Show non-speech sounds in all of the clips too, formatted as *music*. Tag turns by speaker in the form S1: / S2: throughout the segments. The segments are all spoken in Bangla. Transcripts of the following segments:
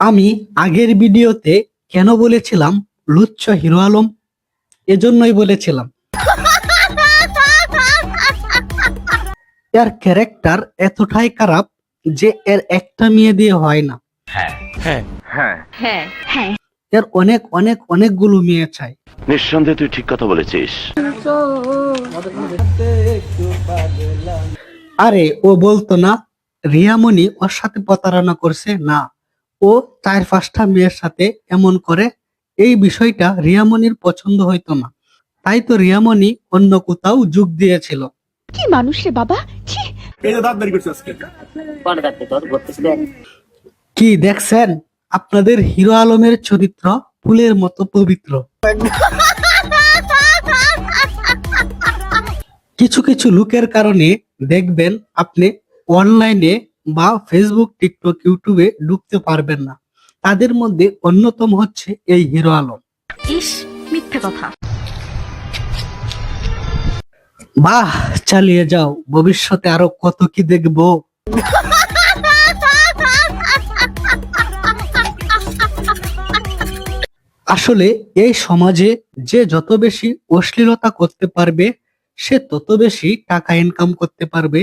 S1: আমি আগের ভিডিওতে কেন বলেছিলাম লুচ্ছ হিরো আলম? এজন্যই বলেছিলাম। এর ক্যারেক্টার এতটাই খারাপ যে এর একটা মেয়ে দিয়ে হয় না। এর অনেক অনেক অনেকগুলো মেয়ে চাই।
S2: নিঃসন্দেহে তুই ঠিক কথা বলেছিস।
S1: আরে ও বলতো না রিয়ামণি ওর সাথে প্রতারণা করছে? না। ও চার পাঁচটা মেয়ের সাথে এমন করে এই বিষয়টা রিয়ামণির পছন্দ হইতো না। তাই তো রিয়ামণি অন্য কোথাও যোগ দিয়েছিল।
S3: কি মানুষ রে বাবা ছি।
S1: কি দেখছেন? আপনাদের হিরো আলমের চরিত্র ফুলের মতো পবিত্র। *laughs* কিছু কিছু লোকের কারণে দেখবেন আপনি অনলাইনে বা ফেসবুক টিকটক ইউটিউবে ঢুকতে পারবেন না। তাদের মধ্যে অন্যতম হচ্ছে এই হিরো আলম।
S3: ইস মিথ্যে কথা।
S1: বাহ চালিয়ে যাও। ভবিষ্যতে আরও কত কি দেখব? আসলে এই সমাজে যে যত বেশি অশ্লীলতা করতে পারবে সে তত বেশি টাকা ইনকাম করতে পারবে।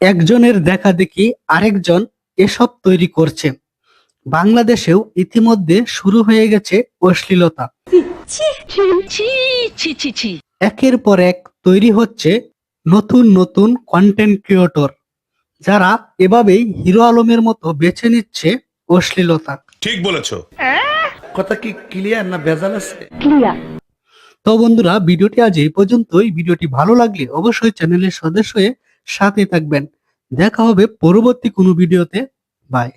S1: একজনের দেখা দেখি আরেকজন এসব তৈরি করছে। বাংলাদেশেও ইতিমধ্যে শুরু হয়ে গেছে অশ্লীলতা। একের পর এক তৈরি হচ্ছে নতুন নতুন কন্টেন্ট ক্রিয়েটর যারা এভাবেই হিরো আলমের মতো বেছে নিচ্ছে অশ্লীলতা।
S4: ঠিক বলেছ।
S5: কথা কি ক্লিয়ার না ভেজাল আছে?
S3: ক্লিয়ার
S1: তো বন্ধুরা ভিডিওটি আজ এই পর্যন্তই। ভিডিওটি ভালো লাগলে অবশ্যই চ্যানেলের সদস্য হয়ে সাথে থাকবেন। দেখা হবে পরবর্তী কোনো ভিডিওতে। বাই